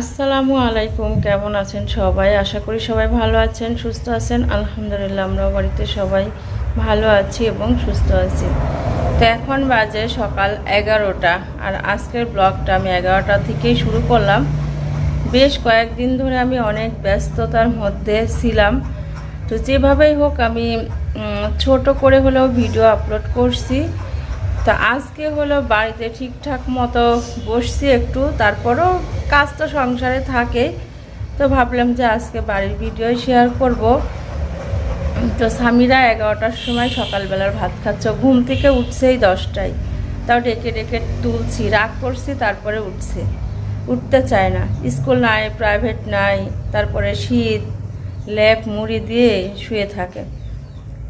আসসালামু আলাইকুম, কেমন আছেন সবাই? আশা করি সবাই ভালো আছেন, সুস্থ আছেন। আলহামদুলিল্লাহ আমরাও বাড়িতে সবাই ভালো আছি এবং সুস্থ আছি। তো এখন বাজে সকাল এগারোটা, আর আজকের ব্লগটা আমি এগারোটা থেকেই শুরু করলাম। বেশ কয়েকদিন ধরে আমি অনেক ব্যস্ততার মধ্যে ছিলাম। তো যেভাবেই হোক, আমি ছোট করে হলেও ভিডিও আপলোড করছি। তো আজকে হলো বাড়িতে ঠিকঠাক মতো বসছি একটু, তারপরও কাজ তো সংসারে থাকে। তো ভাবলাম যে আজকে বাড়ির ভিডিও শেয়ার করব। তো স্বামীরা এগারোটার সময় সকালবেলার ভাত খাচ্ছ। ঘুম থেকে উঠছেই দশটায়। তাও ডেকে ডেকে তুলছি, রাগ করছি, তারপরে উঠছে। উঠতে চায় না। স্কুল নাই প্রাইভেট নাই, তারপরে শীত, লেপ, মুড়ি দিয়ে শুয়ে থাকে।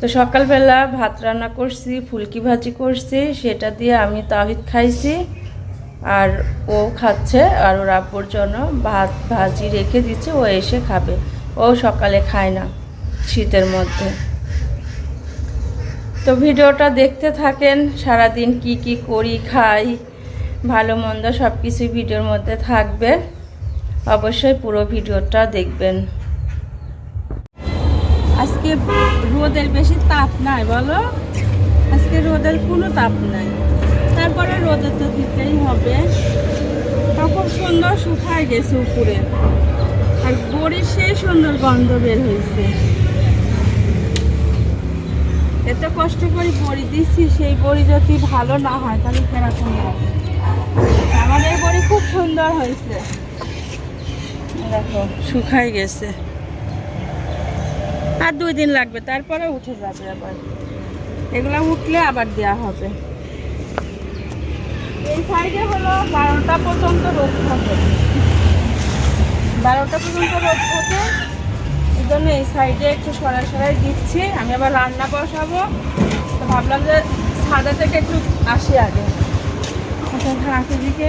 তো সকালবেলা ভাত রান্না করছি, ফুলকি ভাজি করছি, সেটা দিয়ে আমি তাহিদ খাইছি। আর ও খাচ্ছে, আর ওর আব্বুর জন্য ভাত, ভাজি রেখে দিচ্ছে, ও এসে খাবে। ও সকালে খায় না শীতের মধ্যে। তো ভিডিওটা দেখতে থাকেন, সারাদিন কি কি করি, খাই, ভালো মন্দ সব কিছুই ভিডিওর মধ্যে থাকবে। অবশ্যই পুরো ভিডিওটা দেখবেন। আজকে রোদের বেশি তাপ নাই, বলো? আজকে রোদের কোনো তাপ নাই। তারপরে রোদের তো দিতেই হবে। তখন সুন্দর শুকায় গেছে উপরে। আর বড়ির সেই সুন্দর গন্ধ বের হয়েছে। এত কষ্ট করে বড়ি দিচ্ছি, সেই বড়ি যদি ভালো না হয়, তাহলে কেরকম হবে আমাদের বড়ি খুব সুন্দর হয়েছে। দেখো শুকাই গেছে। আর দুই দিন লাগবে তারপরে উঠে যাবে আবার। এগুলো উঠলে আবার দেওয়া হবে। এই সাইডে হলো বারোটা পর্যন্ত রোদ থাকে। বারোটা পর্যন্ত রোদ থাকে, এই জন্য এই সাইডে একটু সরাই সরাই দিচ্ছি। আমি আবার রান্না বসাবো। তো ভাবলাম যে সাদা থেকে একটু আসি আগে। আচ্ছা দিকে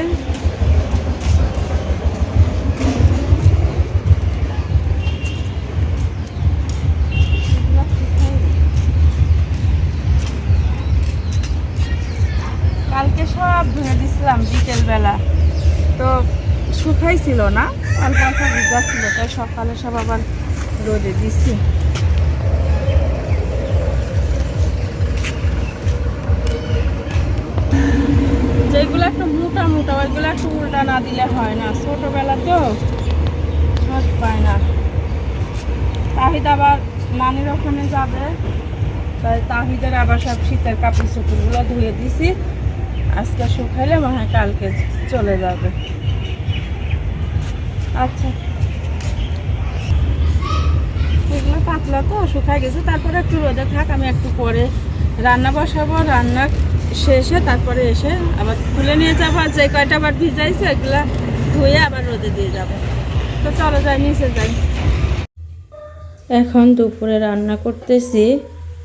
কালকে সব ধুয়ে দিছিলাম বিকেলবেলা। তো শুকাই ছিল না অল্প অল্প ভিজা ছিল, তাই সকালে সব আবার রোদে দিছি। যেগুলো একটু মোটা মোটা, ওইগুলো একটু উল্টা না দিলে হয় না। ছোটবেলা তো সহজ পায় না। তাহিদ আবার নানির ওখানে যাবে, তাই তাহিদের আবার সব শীতের কাপড় চোপড়গুলো ধুয়ে দিছি। আজকে শুকাইলে মনে হয় কালকে চলে যাবে। আচ্ছা। এগুলো পাতলা তো শুকাই গেছে। তারপরে একটু রোদে থাক, আমি একটু পরে রান্না বসাবো। রান্না শেষে তারপরে এসে আবার তুলে নিয়ে যাব। আর যে কয়টা আবার ভিজাইছে, এগুলা ধুয়ে আবার রোদে দিয়ে যাব। তো চলো যাই, নিচে যাই। এখন দুপুরে রান্না করতেছি।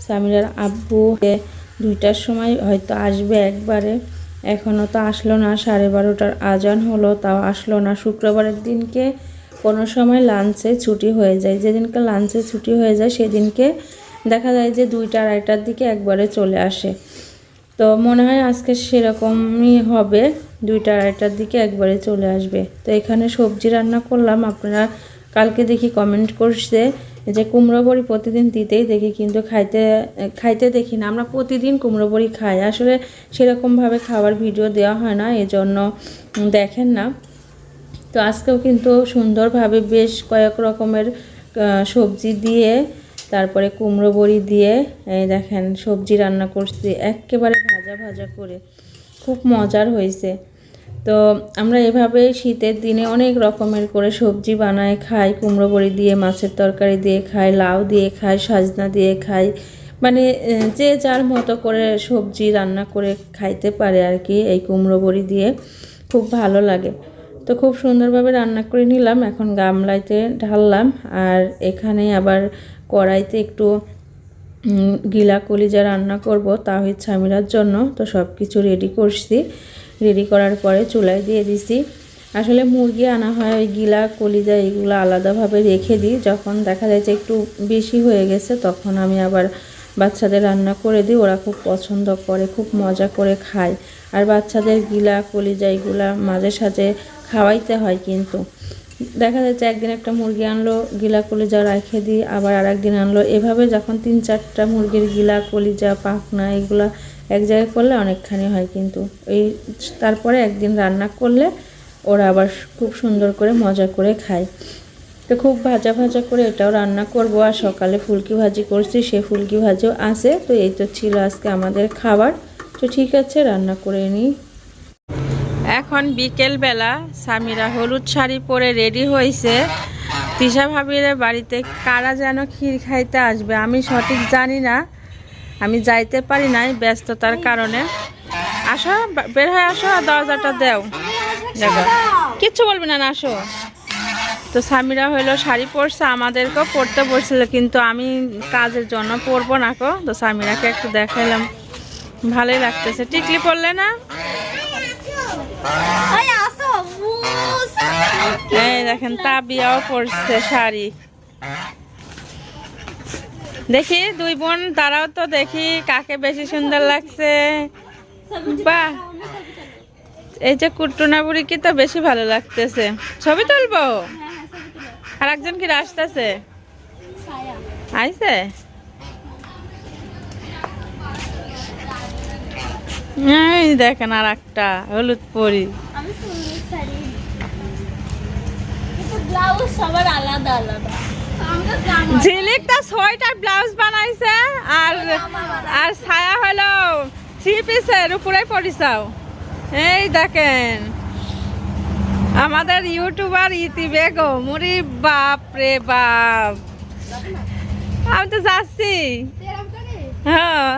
সামিরার আব্বু দুইটার সময় হয়তো আসবে একবারে। এখনও তো আসলো না, সাড়ে বারোটার আজান হলো, তাও আসলো না। শুক্রবারের দিনকে কোনো সময় লাঞ্চে ছুটি হয়ে যায়। যেদিনকে লাঞ্চে ছুটি হয়ে যায়, সেদিনকে দেখা যায় যে দুইটা, আড়াইটার দিকে একবারে চলে আসে। তো মনে হয় আজকে সেরকমই হবে, দুইটা, আড়াইটার দিকে একবারে চলে আসবে। তো এখানে সবজি রান্না করলাম, আপনারা কালকে দেখি কমেন্ট করছে। যে কুমড়ো বড়ি প্রতিদিন দিতেই দেখি, কিন্তু খাইতে খাইতে দেখি না। আমরা প্রতিদিন কুমড়ো বড়ি খাই। আসলে সেরকমভাবে খাবার ভিডিও দেওয়া হয় না, এজন্য দেখেন না। তো আজকেও কিন্তু সুন্দরভাবে বেশ কয়েক রকমের সবজি দিয়ে, তারপরে কুমড়ো বড়ি দিয়ে, এই দেখেন সবজি রান্না করছি, একেবারে ভাজা ভাজা করে। খুব মজার হয়েছে। তো আমরা এভাবে শীতের দিনে অনেক রকমের করে সবজি বানায় খাই, কুমড়ো বড়ি দিয়ে, মাছের তরকারি দিয়ে খাই, লাউ দিয়ে খাই, সাজনা দিয়ে খাই। মানে যে যার মতো করে সবজি রান্না করে খাইতে পারে আর কি, এই কুমড়ো বড়ি দিয়ে খুব ভালো লাগে। তো খুব সুন্দরভাবে রান্না করে নিলাম, এখন গামলাইতে ঢাললাম আর এখানে আবার কড়াইতে একটু গিলা কলিজা রান্না করব তাহিদ স্বামীরার জন্য, তো সব কিছু রেডি করছি। রেডি করার পরে চুলায় দিয়ে দিছি। আসলে মুরগি আনা হয় ওই গিলা, কলিজা, এগুলো আলাদাভাবে রেখে দিই। যখন দেখা যায় যে একটু বেশি হয়ে গেছে, তখন আমি আবার বাচ্চাদের রান্না করে দিই। ওরা খুব পছন্দ করে, খুব মজা করে খায়। আর বাচ্চাদের গিলা, কলিজা, এগুলা মাঝে সাঝে খাওয়াইতে হয় কিন্তু। দেখা যাচ্ছে একদিন একটা মুরগি আনলো, গিলা, কলিজা রেখে দিই। আবার আর একদিন আনলো। এভাবে যখন তিন চারটা মুরগির গিলা, কলিজা, পাখনা, এগুলা এক জায়গায় করলে অনেকখানি হয় কিন্তু। এই তারপরে একদিন রান্না করলে ওরা আবার খুব সুন্দর করে মজা করে খায়। তো খুব ভাজা ভাজা করে এটাও রান্না করব আর সকালে ফুলকি ভাজি করছি, সে ফুলকি ভাজিও আছে। তো এই তো ছিল আজকে আমাদের খাবার। তো ঠিক আছে, রান্না করে নিই। এখন বিকেল বেলা স্বামীরা হলুদ শাড়ি পরে রেডি হয়েছে। তিশা ভাবির বাড়িতে কারা যেন ক্ষীর খাইতে আসবে আমি সঠিক জানি না। আমি যাইতে পারি নাই ব্যস্ততার কারণে। আসো বের হয়ে আসো আর দরজাটা দেও। দেখো কিচ্ছু বলবি না না আসো। তো স্বামীরা হইল শাড়ি পরছে আমাদেরকেও পরতে বলছিল কিন্তু আমি কাজের জন্য পরবো না কো তো স্বামীরাকে একটু দেখাইলাম। ভালোই লাগতেছে। টিকলি পরলে না? এই দেখেন তাবিয়াও পরছে শাড়ি। দেখি দুই বোন, তারাও তো দেখি কাকে বেশি সুন্দর লাগছে। বাহ। এই যে কুট্টুনা বুড়ি কি তো বেশি ভালো লাগতেছে। ছবি তুলবো? আর একজন কি আসতেছে আইছে? দেখেন আর একটা, হলুদ পরি। ব্লাউজ সবার আলাদা আলাদা। ঝিলিক তো সোয়েটার ব্লাউজ বানাইছে আর আর ছায়া হলো থ্রি পিসের উপরে পরিছাও। এই দেখেন। আমাদের ইউটিউবার ইতি বেগম। মুড়ি বাপ রে বাপ। আমি তো যাচ্ছি। হ্যাঁ।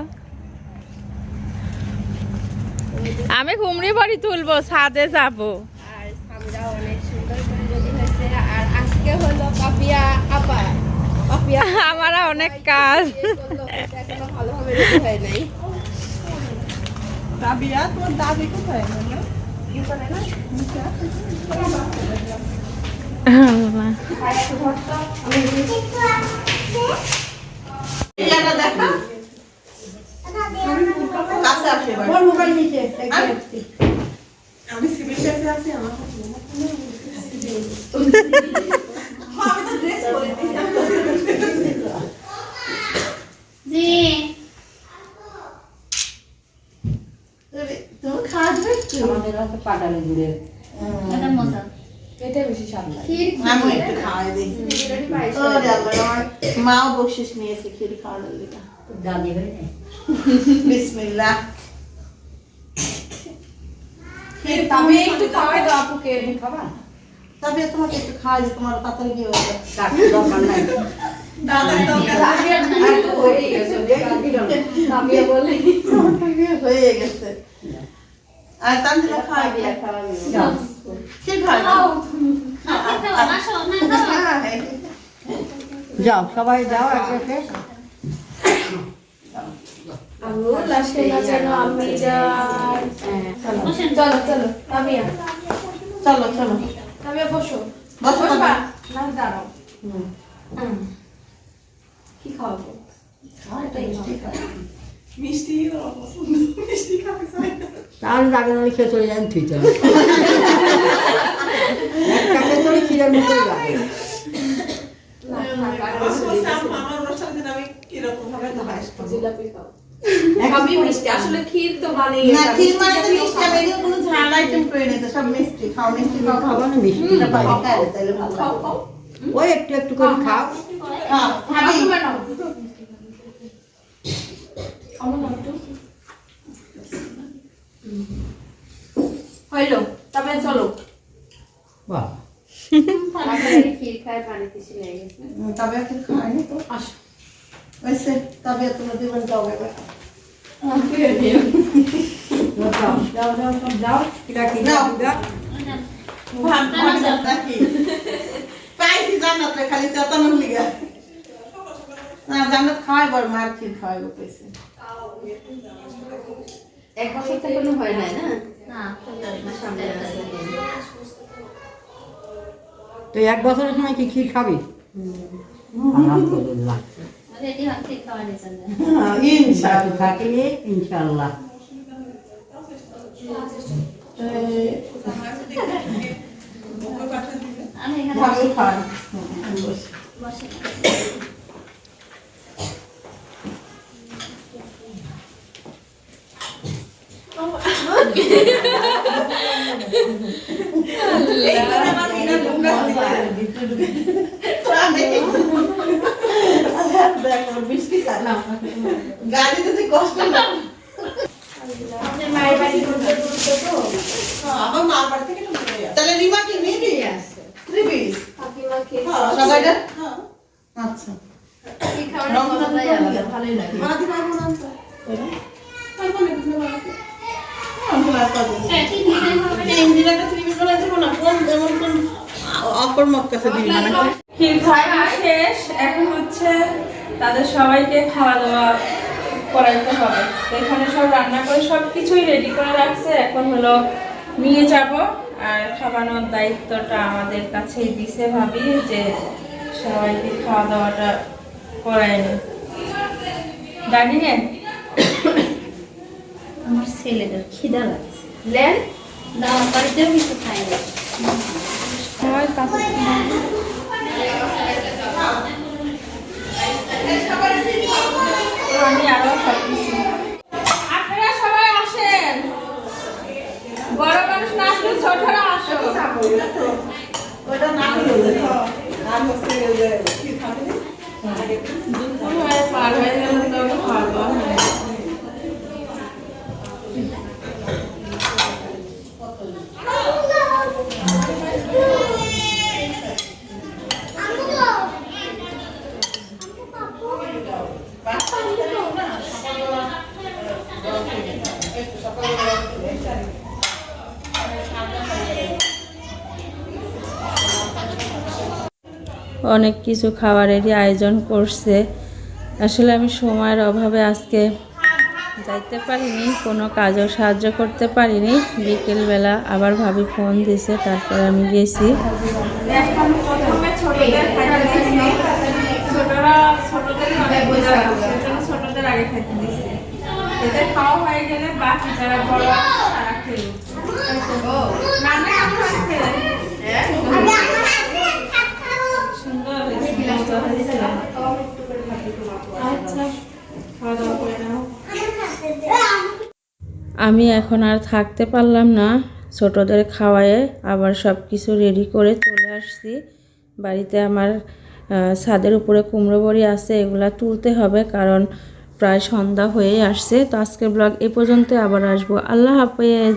আমি ঘুমরি বাড়ি তুলবো ছাদে যাব। আর আজকে হলো পাপিয়া আমার অনেক কাজ। বিয়ে করল কিন্তু এখনও ভালোভাবে রেডি হয় নাই রাবিয়া তোমার দাদি কোথায় বলো? ইয়াটা দেখা কাছে আসে এবার। আমি সিভিল ড্রেসে আছি আমার মা, আমি তো ড্রেস পরিনি। জি তুমি খাওয়া যাবে একটু? এটা মজা আমি একটু খাওয়াই দিই। ওরে আল্লাহ, আমার মাও বকশিস নিয়েছে ক্ষীর খাওয়ানোর লেগে। বিসমিল্লাহ। ক্ষীর তবে তুমি একটু খাওয়াই দাও আপুকে তবে তোমাকে একটু খাওয়াই দিই, তোমার তাড়াতাড়ি কি হয়ে যাবে। পাপিয়া বলে হয়ে গেছে আর তানজিলা খাওয়াই দিয়া খাওয়াবি কি খাওয়াবি। যাও সবাই যাও একে একে আমু লাস্টে না যেন আমি যাই। চলো চলো পাপিয়া চলো চলো পাপিয়া বসো বসো বসবা না দাঁড়াও হুম। কি খাওয়াবো দাগে খেয়ে চলে যান তুই তো একটা খেয়ে ক্ষীরের মতোই মিষ্টি মানে মিষ্টি মিষ্টি মিষ্টি মিষ্টি তাহলে লাগে। ওই একটু একটু করে খাও খাও ভাবি আপু বানাও আমার নাম একটু হইল তবে চলো বাহ খায় তবে তো আসো জান্নাত খাওয়াই বড় মার ক্ষীর খাওয়াই কইছে এক বছর থেকে কোনো হয় নাই না? তো এক বছরের সময় কি ক্ষীর খাবি? আলহামদুলিল্লাহ। দিয়েছেন হ্যাঁ, ইনশাআল্লাহ। থাকলে আমি এখানে গাড়িতে যে কষ্ট না আমার মার বাড়ি থেকে তাহলে রিমা কি কাকিমাকে সবাইটা আচ্ছা ভালোই লাগে বানাতে পারব না তো পারব না কিছু বানাতে আমি আর পারব না ইঞ্জিনিয়ারটা ত্রিভুজ বানাতে পারব না কোন যেমন কোন অপর মত কাছে দিবি মানে শেষ এখন হচ্ছে তাদের সবাইকে খাওয়া দাওয়া করাইতে হবে। এখানে সব রান্না করে সব কিছুই রেডি করে রাখছে। এখন হলো নিয়ে যাব। আর খাওয়ানোর দায়িত্বটা আমাদের কাছেই দিছে ভাবি যে সবাইকে খাওয়া দাওয়াটা করাই নি? ডাকিয়ে আমার ছেলেদের খিদা লাগছে। লেন দাও বাড়িতেও কিছু খাই না। আমি আরও সব কিছু আপনারা সবাই আসেন বড় মানুষ না আসলে ছোটরা আসো ওটা না হলে আর হচ্ছে যে কি থাকে দুপুর হয়ে পার হয়ে গেলে তো খাওয়া দাওয়া হবে না। অনেক কিছু খাবারেরই আয়োজন করছে। আসলে আমি সময়ের অভাবে আজকে যাইতে পারিনি কোনো কাজও সাহায্য করতে পারিনি। বিকেলবেলা আবার ভাবি ফোন দিছে তারপরে আমি গেছি। এখন আমি এখন আর থাকতে পারলাম না। ছোটদের খাওয়ায়ে আবার সব কিছু রেডি করে চলে আসছি। বাড়িতে আমার ছাদের উপরে কুমড়ো বড়ি আছে, এগুলা তুলতে হবে কারণ প্রায় সন্ধ্যা হয়েই আসছে। তো আজকের ব্লগ এ পর্যন্ত আবার আসব। আল্লাহ হাফেজ।